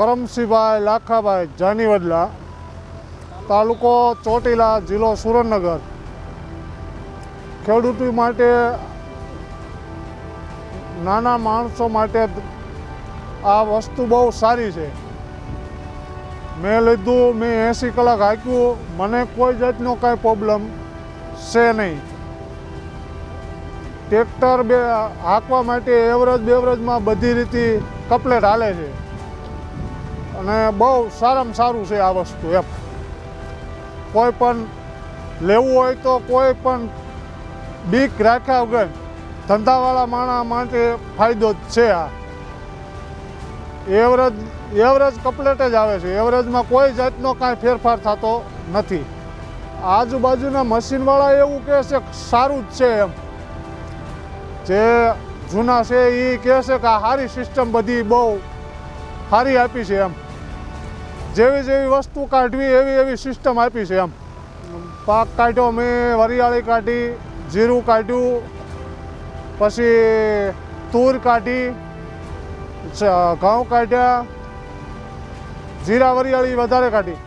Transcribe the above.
કરમસિંહભાઈ લાખાભાઈ જાનીવડલા તાલુકો ચોટીલા જિલ્લો સુરેન્દ્રનગર. ખેડૂતો માટે નાના માણસો માટે આ વસ્તુ બહુ સારી છે. મેં લીધું, મેં એંસી કલાક હાંક્યું મને કોઈ જાતનો કાંઈ પ્રોબ્લેમ છે નહીં. ટ્રેક્ટર બે, હાંકવા માટે એવરેજ બેવરેજમાં બધી રીતે કપલેટ હાલે છે. અને બહુ સારામાં સારું છે આ વસ્તુ એમ. કોઈ પણ લેવું હોય તો કોઈ પણ બીક રાખ્યા વગર ધંધાવાળા માણસ માટે ફાયદો જ છે આ. એવરેજ એવરેજ કપલેટ જ આવે છે. એવરેજમાં કોઈ જાતનો કાંઈ ફેરફાર થતો નથી. આજુબાજુના મશીનવાળા એવું કહે છે સારું જ છે એમ. જે જૂના છે એ કહે છે કે આ સારી સિસ્ટમ બધી બહુ સારી આપી છે એમ. જેવી જેવી વસ્તુ કાઢવી, એવી એવી સિસ્ટમ આપી છે એમ. પાક કાઢ્યો, મેં વરિયાળી કાઢી, જીરું કાઢ્યું, પછી તૂર કાઢી ઘઉં કાઢ્યા, જીરા વરિયાળી વધારે કાઢી.